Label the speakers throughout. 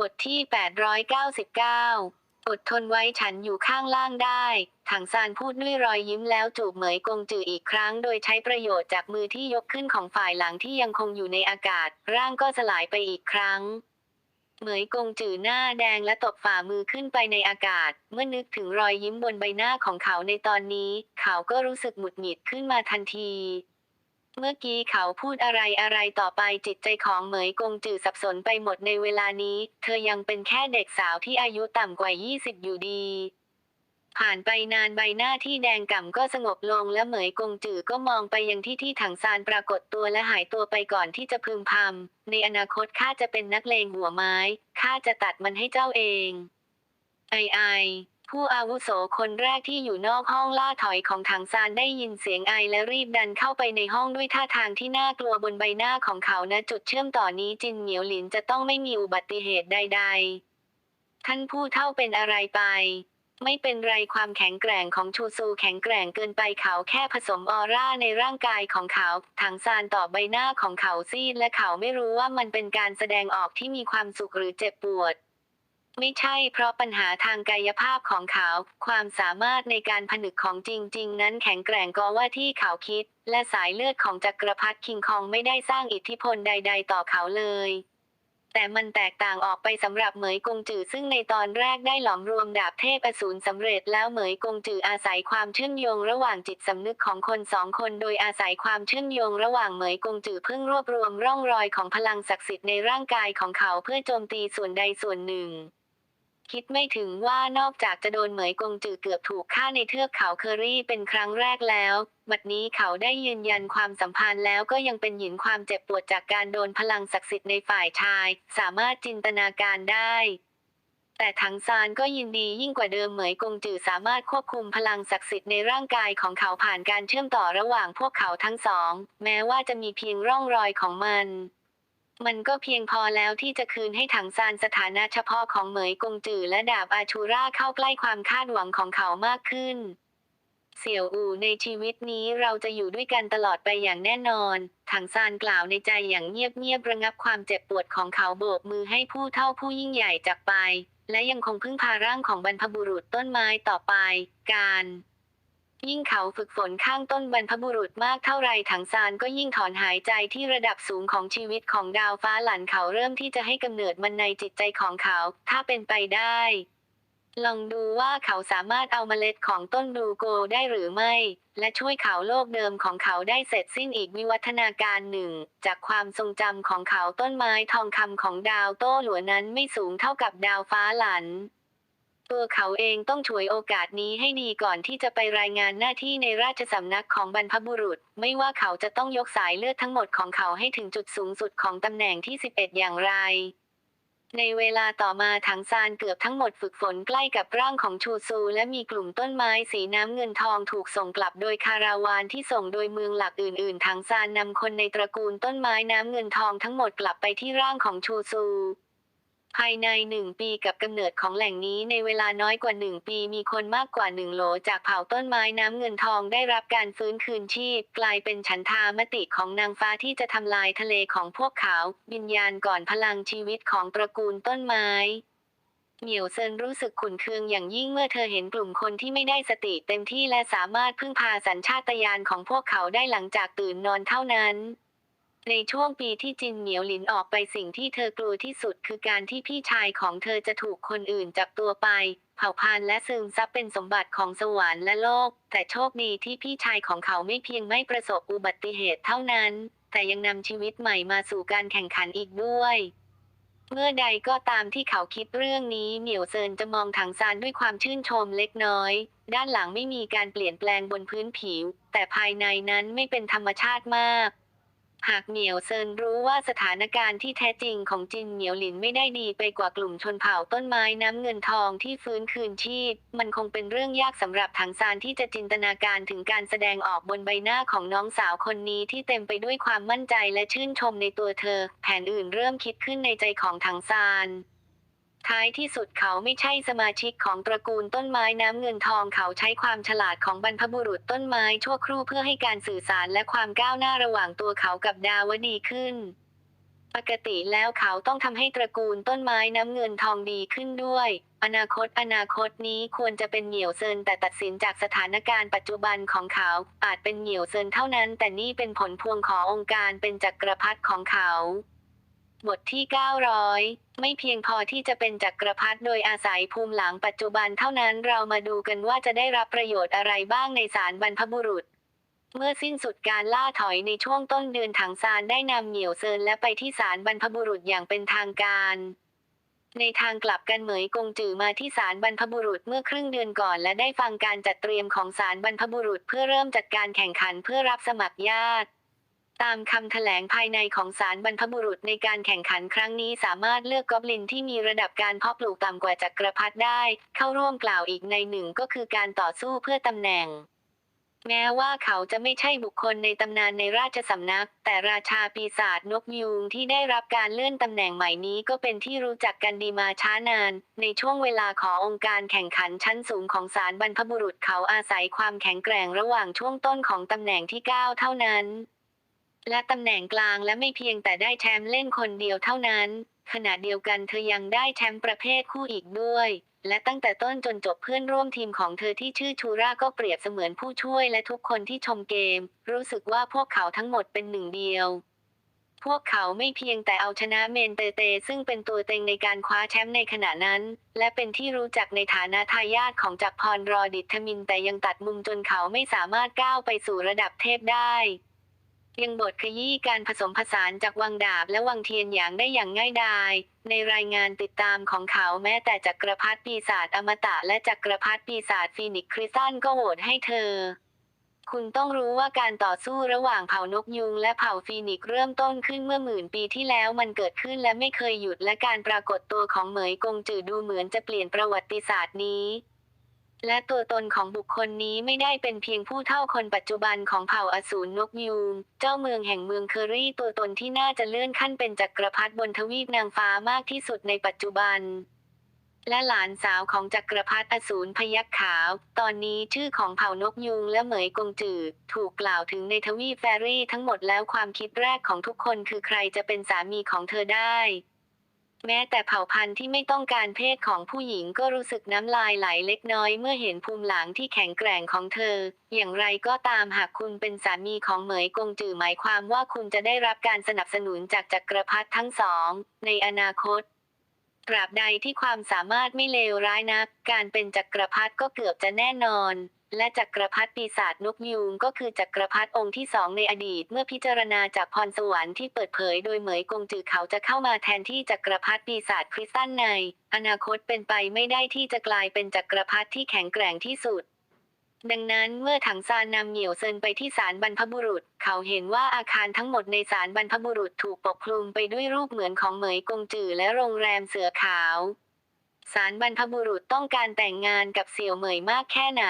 Speaker 1: บทที่ 899 อดทนไว้ฉันอยู่ข้างล่างได้ ถังซานพูดด้วยรอยยิ้มแล้วจูบเหมยกงจืออีกครั้ง โดยใช้ประโยชน์จากมือที่ยกขึ้นของฝ่ายหลังที่ยังคงอยู่ในอากาศ ร่างก็สลายไปอีกครั้ง เหมยกงจือหน้าแดงและตบฝ่ามือขึ้นไปในอากาศ เมื่อนึกถึงรอยยิ้มบนใบหน้าของเขาในตอนนี้ เขาก็รู้สึกหมุดหงิดขึ้นมาทันที เมื่อกี้เขาพูดอะไรอะไรต่อไปจิตใจของเหมยกงจือสับสนไปหมดในเวลานี้ เธอยังเป็นแค่เด็กสาวที่อายุต่ำกว่า 20 อยู่ดี ผ่านไปนานใบหน้าที่แดงก่ำก็สงบลงและเหมยกงจือก็มองไปยังที่ที่ถังซานปรากฏตัวและหายตัวไปก่อนที่จะพึมพำในอนาคตข้าจะเป็นนักเลงหัวไม้ข้าจะตัดมันให้เจ้าเอง ไอไอ ผู้อาวุโสคนแรกที่อยู่นอกห้องล่าถอยของถังซานได้ยินเสียงไอและรีบดันเข้าไปในห้องด้วยท่าทางที่น่ากลัวบนใบหน้าของเขาณจุดเชื่อมต่อนนี้จินเหมียวหลินจะต้องไม่มีอุบัติเหตุใด ๆ ท่านผู้เท่าเป็นอะไรไป ไม่เป็นไรความแข็งแกร่งของชูซูแข็งแกร่งเกินไปเขาแค่ผสมออร่าในร่างกายของเขาถังซานต่อบใบหน้าของเขาซีดและเขาไม่รู้ว่ามันเป็นการแสดงออกที่มีความสุขหรือเจ็บปวด ไม่ใช่เพราะปัญหาทางกายภาพของเขา ความสามารถในการผนึกของจริง ๆ นั้นแข็งแกร่งก็ว่าที่เขาคิด และสายเลือดของจักรพรรดิคิงคองไม่ได้สร้างอิทธิพลใด ๆ ต่อเขาเลย แต่มันแตกต่างออกไปสำหรับเหมยกงจือซึ่งในตอนแรกได้หลอมรวมดาบเทพอสูรสำเร็จแล้วเหมยกงจืออาศัยความเชื่อมโยงระหว่างจิตสำนึกของคนสองคน โดยอาศัยความเชื่อมโยงระหว่างเหมยกงจือเพิ่งรวบรวมร่องรอยของพลังศักดิ์สิทธิ์ในร่างกายของเขาเพื่อโจมตีส่วนใดส่วนหนึ่ง คิดไม่ถึงว่านอกจากจะโดนเหมยกงจือเกือบถูกฆ่าในเทือกเขาเคอรี่เป็นครั้งแรกแล้ว บัดนี้เขาได้ยืนยันความสัมพันธ์แล้วก็ยังเป็นหยินความเจ็บปวดจากการโดนพลังศักดิ์สิทธิ์ในฝ่ายชาย สามารถจินตนาการได้ แต่ถังซานก็ยินดียิ่งกว่าเดิมเหมยกงจือสามารถควบคุมพลังศักดิ์สิทธิ์ในร่างกายของเขาผ่านการเชื่อมต่อระหว่างพวกเขาทั้งสอง แม้ว่าจะมีเพียงร่องรอยของมัน มันก็เพียงพอแล้วที่จะคืนให้ถังซานสถานะเฉพาะของเหมยกงจือและดาบอาชูราเข้าใกล้ความคาดหวังของเขามากขึ้น เสี่ยวอู่ในชีวิตนี้เราจะอยู่ด้วยกันตลอดไปอย่างแน่นอน ถังซานกล่าวในใจอย่างเงียบๆระงับความเจ็บปวดของเขาโบกมือให้ผู้เท่าผู้ยิ่งใหญ่จากไป และยังคงพึ่งพาร่างของบรรพบุรุษต้นไม้ต่อไป การ ยิ่งเขาฝึกฝนข้างต้นบรรพบุรุษมากเท่าไรถังซานก็ยิ่งถอนหายใจที่ระดับสูงของชีวิตของดาวฟ้าหลันเขาเริ่มที่จะให้กำเนิดมันในจิตใจของเขา ถ้าเป็นไปได้ ลองดูว่าเขาสามารถเอาเมล็ดของต้นบลูโกได้หรือไม่ และช่วยเขาโลกเดิมของเขาได้เสร็จสิ้นอีกวิวัฒนาการหนึ่ง จากความทรงจำของเขาต้นไม้ทองคำของดาวโต้หลัวนั้นไม่สูงเท่ากับดาวฟ้าหลัน ตัวเขาเองต้องฉวยโอกาสนี้ให้ดีก่อนที่จะไปรายงานหน้าที่ในราชสำนักของบรรพบุรุษ ไม่ว่าเขาจะต้องยกสายเลือดทั้งหมดของเขาให้ถึงจุดสูงสุดของตำแหน่งที่ 11 อย่างไร ในเวลาต่อมาถังซานเกือบทั้งหมดฝึกฝนใกล้กับร่างของชูซู และมีกลุ่มต้นไม้สีน้ำเงินทองถูกส่งกลับโดยคาราวานที่ส่งโดยเมืองหลักอื่น ๆถังซานนำคนในตระกูลต้นไม้น้ำเงินทองทั้งหมดกลับไปที่ร่างของชูซู ภายในหนึ่งปีกับกำเนิดของแหล่งนี้ในเวลาน้อยกว่าหนึ่งปีมีคนมากกว่าหนึ่งโหลจากเผ่าต้นไม้น้ำเงินทองได้รับการฟื้นคืนชีพ กลายเป็นฉันทามติของนางฟ้าที่จะทำลายทะเลของพวกเขาวิญญาณก่อนพลังชีวิตของตระกูลต้นไม้เหมียวเซินรู้สึกขุนเคืองอย่างยิ่งเมื่อเธอเห็นกลุ่มคนที่ไม่ได้สติเต็มที่และสามารถพึ่งพาสัญชาตญาณของพวกเขาได้หลังจากตื่นนอนเท่านั้น ในช่วงปีที่จินเหมียวหลินออกไปสิ่งที่เธอกลัวที่สุดคือการที่พี่ชายของเธอจะถูกคนอื่นจับตัวไป เผ่าพันและซึมซับเป็นสมบัติของสวรรค์และโลก แต่โชคดีที่พี่ชายของเขาไม่เพียงไม่ประสบอุบัติเหตุเท่านั้น แต่ยังนำชีวิตใหม่มาสู่การแข่งขันอีกด้วยเมื่อใดก็ตามที่เขาคิดเรื่องนี้เหมียวเซินจะมองถังซานด้วยความชื่นชมเล็กน้อย ด้านหลังไม่มีการเปลี่ยนแปลงบนพื้นผิว แต่ภายในนั้นไม่เป็นธรรมชาติมาก หากเหมียวเซินรู้ว่าสถานการณ์ที่แท้จริงของจินเหมียวหลินไม่ได้ดีไปกว่ากลุ่มชนเผ่าต้นไม้น้ำเงินทองที่ฟื้นคืนชีพ มันคงเป็นเรื่องยากสำหรับถังซานที่จะจินตนาการถึงการแสดงออกบนใบหน้าของน้องสาวคนนี้ที่เต็มไปด้วยความมั่นใจและชื่นชมในตัวเธอ แผนอื่นเริ่มคิดขึ้นในใจของถังซาน ท้ายที่สุดเขาไม่ใช่สมาชิกของตระกูลต้นไม้น้ำเงินทองเขาใช้ความฉลาดของบรรพบุรุษต้นไม้ชั่วครู่เพื่อให้การสื่อสารและความก้าวหน้าระหว่างตัวเขากับดาวดีขึ้น ปกติแล้วเขาต้องทำให้ตระกูลต้นไม้น้ำเงินทองดีขึ้นด้วย อนาคตอนาคตนี้ควรจะเป็นเหนียวเซินแต่ตัดสินจากสถานการณ์ปัจจุบันของเขา อาจเป็นเหนียวเซินเท่านั้น แต่นี่เป็นผลพวงขององค์การเป็นจักรพรรดิของเขา บทที่ 900 ไม่เพียงพอที่จะเป็นจักรพรรดิโดยอาศัยภูมิหลังปัจจุบันเท่านั้นเรามาดูกันว่าจะได้รับประโยชน์อะไรบ้างในศาลบรรพบุรุษ เมื่อสิ้นสุดการล่าถอยในช่วงต้นเดือนถังซานได้นำเหมียวเซินและไปที่ศาลบรรพบุรุษอย่างเป็นทางการ ในทางกลับกันเหมยกงจือมาที่ศาลบรรพบุรุษเมื่อครึ่งเดือนก่อน และได้ฟังการจัดเตรียมของศาลบรรพบุรุษเพื่อเริ่มจัดการแข่งขันเพื่อรับสมัครญาติ ตามคำแถลงภายในของศาลบรรพบุรุษในการแข่งขันครั้งนี้สามารถเลือกกอบลินที่มีระดับการเพาะปลูกต่ำกว่าจักรพรรดิได้ เข้าร่วมกล่าวอีกในหนึ่งก็คือการต่อสู้เพื่อตำแหน่ง แม้ว่าเขาจะไม่ใช่บุคคลในตำนานในราชสำนัก แต่ราชาปีศาจนกยูงที่ได้รับการเลื่อนตำแหน่งใหม่นี้ก็เป็นที่รู้จักกันดีมาช้านาน ในช่วงเวลาขององค์การแข่งขันชั้นสูงของศาลบรรพบุรุษเขาอาศัยความแข็งแกร่งระหว่างช่วงต้นของตำแหน่งที่ 9 เท่านั้น และตำแหน่งกลางและไม่เพียงแต่ได้แชมป์เล่นคนเดียวเท่านั้น ขณะเดียวกันเธอยังได้แชมป์ประเภทคู่อีกด้วย และตั้งแต่ต้นจนจบเพื่อนร่วมทีมของเธอที่ชื่อชูราก็เปรียบเสมือนผู้ช่วยและทุกคนที่ชมเกม รู้สึกว่าพวกเขาทั้งหมดเป็นหนึ่งเดียวพวกเขาไม่เพียงแต่เอาชนะเมนเตเต ซึ่งเป็นตัวเต็งในการคว้าแชมป์ในขณะนั้น และเป็นที่รู้จักในฐานะทายาทของจักรพรรอดิตทมินแต่ยังตัดมุมจนเขาไม่สามารถก้าวไปสู่ระดับเทพได้ ยังบทขยี้การผสมผสานจากวังดาบและวังเทียนอย่างได้อย่างง่ายดาย ในรายงานติดตามของเขาแม้แต่จักรพรรดิปีศาจอมตะและจักรพรรดิปีศาจฟีนิกซ์คริสตันก็โหวตให้เธอ คุณต้องรู้ว่าการต่อสู้ระหว่างเผ่านกยุงและเผ่าฟีนิกซ์เริ่มต้นขึ้นเมื่อหมื่นปีที่แล้วมันเกิดขึ้นและไม่เคยหยุดและการปรากฏตัวของเหมยกงจือดูเหมือนจะเปลี่ยนประวัติศาสตร์นี้ และตัวตนของบุคคลนี้ไม่ได้เป็นเพียงผู้เท่าคนปัจจุบันของเผ่าอสูรนกยูงเจ้าเมืองแห่งเมืองเคอรี่ตัวตนที่น่าจะเลื่อนขั้นเป็นจักรพรรดิบนทวีปนางฟ้ามากที่สุดในปัจจุบัน และหลานสาวของจักรพรรดิอสูรพยัคฆ์ขาว ตอนนี้ชื่อของเผ่านกยูงและเหมยกงจือถูกกล่าวถึงในทวีปแฟรี่ทั้งหมดแล้วความคิดแรกของทุกคนคือใครจะเป็นสามีของเธอได้ แม้แต่เผ่าพันธุ์ที่ไม่ต้องการเพศของผู้หญิงก็รู้สึกน้ำลายไหลเล็กน้อยเมื่อเห็นภูมิหลังที่แข็งแกร่งของเธอ อย่างไรก็ตามหากคุณเป็นสามีของเหมยกงจือหมายความว่าคุณจะได้รับการสนับสนุนจากจักรพรรดิทั้งสอง ในอนาคตตราบใดที่ความสามารถไม่เลวร้ายนัก การเป็นจักรพรรดิก็เกือบจะแน่นอน และจักรพรรดิปีศาจนกยูงก็คือจักรพรรดิองค์ที่สองในอดีต เมื่อพิจารณาจากพรสวรรค์ที่เปิดเผยโดยเหมยกงจือเขาจะเข้ามาแทนที่จักรพรรดิปีศาจคริสตันใน อนาคตเป็นไปไม่ได้ที่จะกลายเป็นจักรพรรดิที่แข็งแกร่งที่สุดดังนั้นเมื่อถังซานนำเหมียวเซินไปที่ศาลบรรพบุรุษ เขาเห็นว่าอาคารทั้งหมดในศาลบรรพบุรุษถูกปกคลุมไปด้วยรูปเหมือนของเหมยกงจือและโรงแรมเสือขาว ศาลบรรพบุรุษต้องการแต่งงานกับเสี่ยวเหมยมากแค่ไหน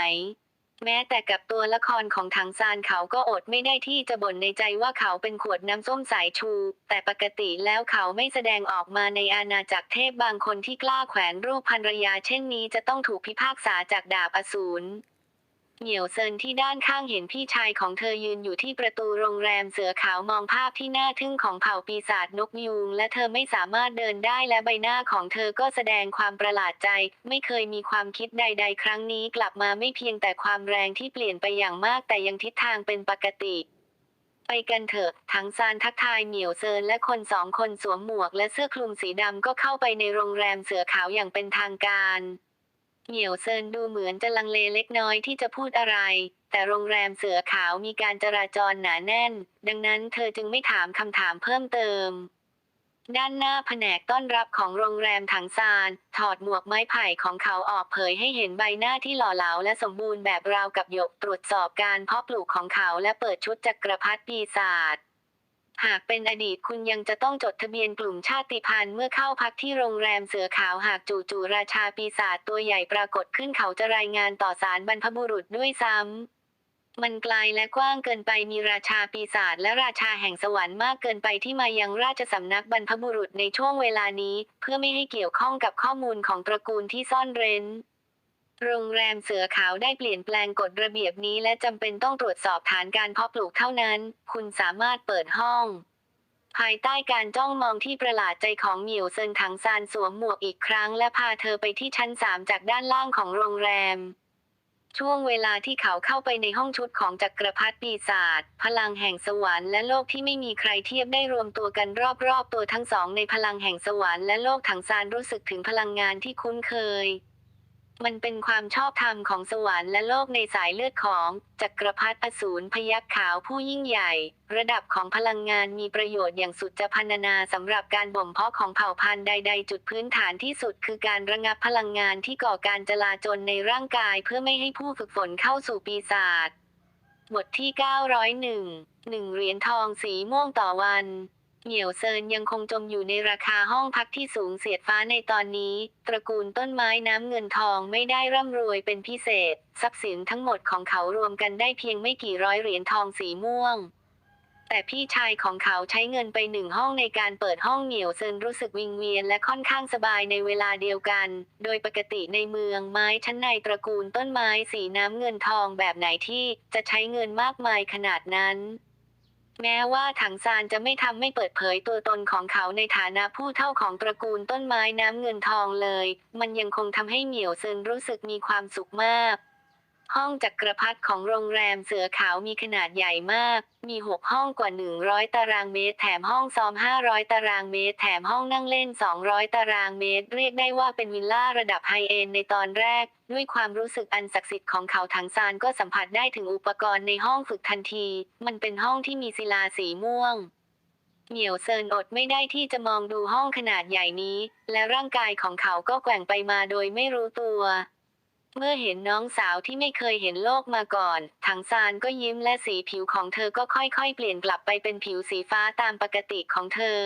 Speaker 1: แม้แต่กับตัวละครของถังซานเขาก็อดไม่ได้ที่จะบ่นในใจว่าเขาเป็นขวดน้ำส้มสายชู แต่ปกติแล้วเขาไม่แสดงออกมาในอาณาจักรเทพบางคนที่กล้าแขวนรูปภรรยาเช่นนี้จะต้องถูกพิพากษาจากดาบอสูร เหนียวเซินที่ด้านข้างเห็นพี่ชายของเธอยืนอยู่ที่ประตูโรงแรมเสือขาวมองภาพที่น่าทึ่งของเผ่าปีศาจนกยูงและเธอไม่สามารถเดินได้และใบหน้าของเธอก็แสดงความประหลาดใจ ไม่เคยมีความคิดใด ๆ ครั้งนี้กลับมาไม่เพียงแต่ความแรงที่เปลี่ยนไปอย่างมากแต่ยังทิศทางเป็นปกติไปกันเถอะ ทั้งซานทักทายเหมียวเซินและคนสองคนสวมหมวกและเสื้อคลุมสีดำก็เข้าไปในโรงแรมเสือขาวอย่างเป็นทางการ เหมียวเซินดูเหมือนจะลังเลเล็กน้อยที่จะพูดอะไร แต่โรงแรมเสือขาวมีการจราจรหนาแน่น ดังนั้นเธอจึงไม่ถามคำถามเพิ่มเติม ด้านหน้าแผนกต้อนรับของโรงแรมถังซาน ถอดหมวกไม้ไผ่ของเขาออกเผยให้เห็นใบหน้าที่หล่อเหลาและสมบูรณ์แบบราวกับหยกตรวจสอบการเพาะปลูกของเขาและเปิดชุดจักรพรรดิปีศาจ หากเป็นอดีตคุณยังจะต้องจดทะเบียนกลุ่มชาติพันธุ์เมื่อเข้าพักที่โรงแรมเสือขาวหากจู่ๆราชาปีศาจตัวใหญ่ปรากฏขึ้นเขาจะรายงานต่อศาลบรรพบุรุษด้วยซ้ำ มันไกลและกว้างเกินไปมีราชาปีศาจและราชาแห่งสวรรค์มากเกินไปที่มายังราชสำนักบรรพบุรุษในช่วงเวลานี้ เพื่อไม่ให้เกี่ยวข้องกับข้อมูลของตระกูลที่ซ่อนเร้น โรงแรมเสือขาวได้เปลี่ยนแปลงกฎระเบียบนี้และจำเป็นต้องตรวจสอบฐานการเพาะปลูกเท่านั้น คุณสามารถเปิดห้อง ภายใต้การจ้องมองที่ประหลาดใจของหมียวเซินถังซานสวมหมวกอีกครั้ง และพาเธอไปที่ชั้นสามจากด้านล่างของโรงแรม ช่วงเวลาที่เขาเข้าไปในห้องชุดของจักรพรรดิปีศาจพลังแห่งสวรรค์และโลกที่ไม่มีใครเทียบได้รวมตัวกันรอบๆตัวทั้งสองในพลังแห่งสวรรค์และโลกถังซานรู้สึกถึงพลังงานที่คุ้นเคย มันเป็นความชอบธรรมของสวรรค์และโลกในสายเลือดของ จักรพรรดิอสูรพยัคฆ์ขาวผู้ยิ่งใหญ่ ระดับของพลังงานมีประโยชน์อย่างสุดจะพรรณนาสำหรับการบ่มเพาะของเผ่าพันธุ์ใด ๆ จุดพื้นฐานที่สุดคือการระงับพลังงานที่ก่อการจลาจลในร่างกายเพื่อไม่ให้ผู้ฝึกฝนเข้าสู่ปีศาจบทที่ 901หนึ่งเหรียญทองสีม่วงต่อวัน เหมียวเซินยังคงจมอยู่ในราคาห้องพักที่สูงเสียดฟ้าในตอนนี้ ตระกูลต้นไม้น้ำเงินทองไม่ได้ร่ำรวยเป็นพิเศษ ทรัพย์สินทั้งหมดของเขารวมกันได้เพียงไม่กี่ร้อยเหรียญทองสีม่วง แต่พี่ชายของเขาใช้เงินไปหนึ่งห้องในการเปิดห้องเหมียวเซินรู้สึกวิงเวียนและค่อนข้างสบายในเวลาเดียวกัน โดยปกติในเมืองไม้ชั้นในตระกูลต้นไม้สีน้ำเงินทองแบบไหนที่จะใช้เงินมากมายขนาดนั้น แม้ว่าถังซานจะไม่ทำไม่เปิดเผยตัวตนของเขาในฐานะผู้เท่าของตระกูลต้นไม้น้ำเงินทองเลย มันยังคงทำให้เหมียวเซินรู้สึกมีความสุขมาก ห้องจักรพรรดิของโรงแรมเสือขาวมีขนาดใหญ่มาก มีหกห้องกว่า 100 ตารางเมตร แถมห้องซ้อม 500 ตารางเมตร แถมห้องนั่งเล่น 200 ตารางเมตร เรียกได้ว่าเป็นวิลล่าระดับไฮเอนในตอนแรก ด้วยความรู้สึกอันศักดิ์สิทธิ์ของเขาถังซานก็สัมผัสได้ถึงอุปกรณ์ในห้องฝึกทันที มันเป็นห้องที่มีศิลาสีม่วงเหมียวเซินอดไม่ได้ที่จะมองดูห้องขนาดใหญ่นี้ และร่างกายของเขาก็แกว่งไปมาโดยไม่รู้ตัว เมื่อเห็นน้องสาวที่ไม่เคยเห็นโลกมาก่อน ถังซานก็ยิ้มและสีผิวของเธอก็ค่อยๆ เปลี่ยนกลับไปเป็นผิวสีฟ้าตามปกติของเธอ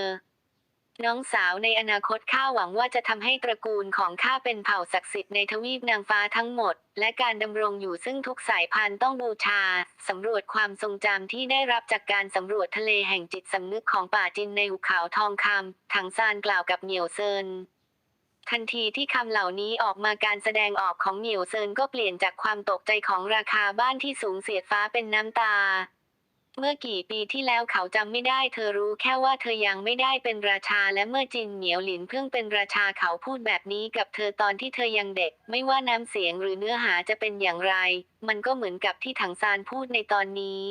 Speaker 1: น้องสาวในอนาคตข้าหวังว่าจะทำให้ตระกูลของข้าเป็นเผ่าศักดิ์สิทธิ์ในทวีปนางฟ้าทั้งหมด และการดำรงอยู่ซึ่งทุกสายพันธุ์ต้องบูชาสำรวจความทรงจำที่ได้รับจากการสำรวจทะเลแห่งจิตสำนึกของป่าจินในหุบเขาทองคำถังซานกล่าวกับเหมียวเซิน ทันทีที่คำเหล่านี้ออกมาการแสดงออกของเหมียวเซินก็เปลี่ยนจากความตกใจของราคาบ้านที่สูงเสียดฟ้าเป็นน้ำตา เมื่อกี่ปีที่แล้วเขาจำไม่ได้ เธอรู้แค่ว่าเธอยังไม่ได้เป็นราชา และเมื่อจินเหมียวหลินเพิ่งเป็นราชาเขาพูดแบบนี้กับเธอตอนที่เธอยังเด็ก ไม่ว่าน้ำเสียงหรือเนื้อหาจะเป็นอย่างไร มันก็เหมือนกับที่ถังซานพูดในตอนนี้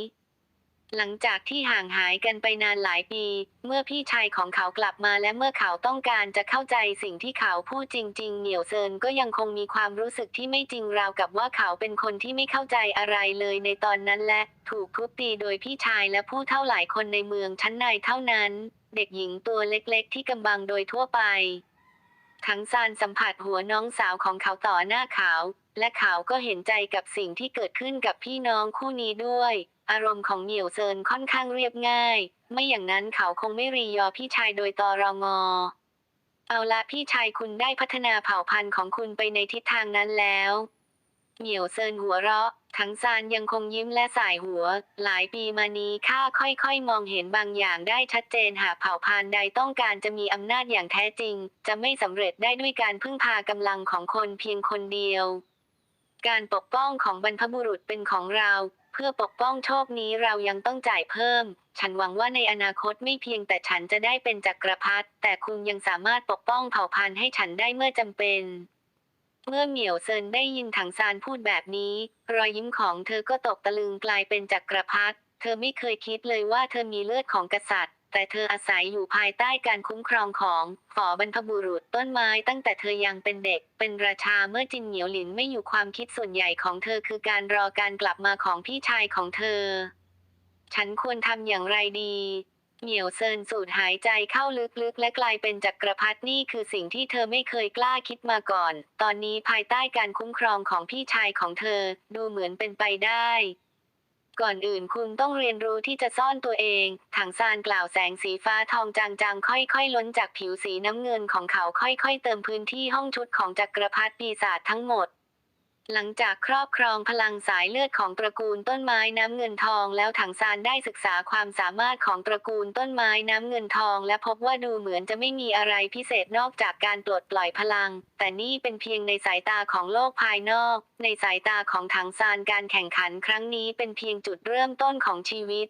Speaker 1: หลังจากที่ห่างหายกันไปนานหลายปี เมื่อพี่ชายของเขากลับมาและเมื่อเขาต้องการจะเข้าใจสิ่งที่เขาพูดจริง ๆ เหนียวเซินก็ยังคงมีความรู้สึกที่ไม่จริงราวกับว่าเขาเป็นคนที่ไม่เข้าใจอะไรเลยในตอนนั้นและถูกทุบตีโดยพี่ชายและผู้เท่าหลายคนในเมืองชั้นในเท่านั้น เด็กหญิงตัวเล็กๆ ที่กำบังโดยทั่วไปทั้งซานสัมผัสหัวน้องสาวของเขาต่อหน้าเขา และเขาก็เห็นใจกับสิ่งที่เกิดขึ้นกับพี่น้องคู่นี้ด้วย อารมณ์ของเหมียวเซินค่อนข้างเรียบง่าย ไม่อย่างนั้นเขาคงไม่รียอพี่ชายโดยตอรองอ เอาละพี่ชายคุณได้พัฒนาเผ่าพันธุ์ของคุณไปในทิศทางนั้นแล้ว เหมียวเซินหัวเราะ ทั้งซานยังคงยิ้มและสายหัว หลายปีมานี้ข้าค่อยๆ มองเห็นบางอย่างได้ชัดเจนหากเผ่าพันธุ์ใดต้องการจะมีอำนาจอย่างแท้จริง จะไม่สำเร็จได้ด้วยการพึ่งพากำลังของคนเพียงคนเดียวการปกป้องของบรรพบุรุษเป็นของเรา พื่อปกป้องโชคนี้เรายังต้องจ่ายเพิ่ม ฉันหวังว่าในอนาคตไม่เพียงแต่ฉันจะได้เป็นจักรพรรดิแต่คุณยังสามารถปกป้องเผ่าพันธุ์ให้ฉันได้เมื่อจำเป็น เมื่อเหมียวเซินได้ยินถังซานพูดแบบนี้ รอยยิ้มของเธอก็ตกตะลึงกลายเป็นจักรพรรดิเธอไม่เคยคิดเลยว่าเธอมีเลือดของกษัตริย์ แต่เธออาศัยอยู่ภายใต้การคุ้มครองของฝอบรรพบุรุษต้นไม้ตั้งแต่เธอยังเป็นเด็ก เป็นราชาเมื่อจินเหนียวหลินไม่อยู่ความคิดส่วนใหญ่ของเธอคือการรอการกลับมาของพี่ชายของเธอ ฉันควรทำอย่างไรดีเหมียวเซินสูดหายใจเข้าลึกๆ และกลายเป็นจักรพรรดินี่คือสิ่งที่เธอไม่เคยกล้าคิดมาก่อน ตอนนี้ภายใต้การคุ้มครองของพี่ชายของเธอ ดูเหมือนเป็นไปได้ ก่อนอื่นคุณต้องเรียนรู้ที่จะซ่อนตัวเอง ถังซานกล่าวแสงสีฟ้าทองจางๆ ค่อยๆ ล้นจากผิวสีน้ำเงินของเขาค่อยๆ เติมพื้นที่ห้องชุดของจักรพรรดิปีศาจทั้งหมด หลังจากครอบครองพลังสายเลือดของตระกูลต้นไม้น้ำเงินทองแล้วถังซานได้ศึกษาความสามารถของตระกูลต้นไม้น้ำเงินทอง และพบว่าดูเหมือนจะไม่มีอะไรพิเศษนอกจากการปลดปล่อยพลัง แต่นี่เป็นเพียงในสายตาของโลกภายนอก ในสายตาของถังซานการแข่งขันครั้งนี้เป็นเพียงจุดเริ่มต้นของชีวิต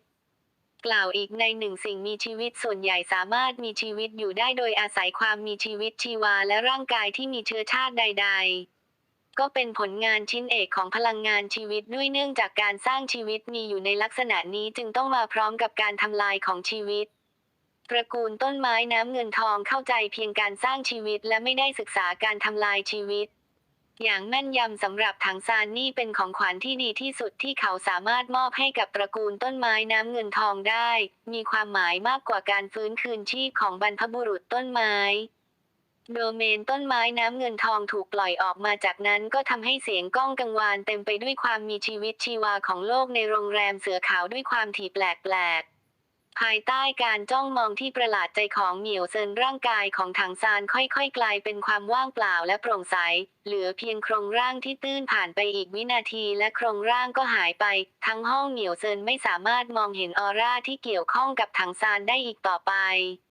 Speaker 1: กล่าวอีกในหนึ่งสิ่งมีชีวิตส่วนใหญ่สามารถมีชีวิตอยู่ได้โดยอาศัยความมีชีวิตชีวาและร่างกายที่มีเชื้อชาติใด ๆ ก็เป็นผลงานชิ้นเอกของพลังงานชีวิตด้วยเนื่องจากการสร้างชีวิตมีอยู่ในลักษณะนี้จึงต้องมาพร้อมกับการทำลายของชีวิตตระกูลต้นไม้น้ำเงินทองเข้าใจเพียงการสร้างชีวิตและไม่ได้ศึกษาการทำลายชีวิต อย่างแม่นยำสำหรับถังซานนี่เป็นของขวัญที่ดีที่สุดที่เขาสามารถมอบให้กับตระกูลต้นไม้น้ำเงินทองได้ มีความหมายมากกว่าการฟื้นคืนชีพของบรรพบุรุษต้นไม้ โดเมนต้นไม้น้ำเงินทองถูกปล่อยออกมาจากนั้นก็ทำให้เสียงก้องกังวานเต็มไปด้วยความมีชีวิตชีวาของโลกในโรงแรมเสือขาวด้วยความถี่แปลกๆภายใต้การจ้องมองที่ประหลาดใจของเหมียวเซินร่างกายของถังซานค่อยๆ กลายเป็นความว่างเปล่าและโปร่งใส เหลือเพียงโครงร่างที่ตื้นผ่านไปอีกวินาทีและโครงร่างก็หายไป ทั้งห้องเหมียวเซินไม่สามารถมองเห็นออร่าที่เกี่ยวข้องกับถังซานได้อีกต่อไป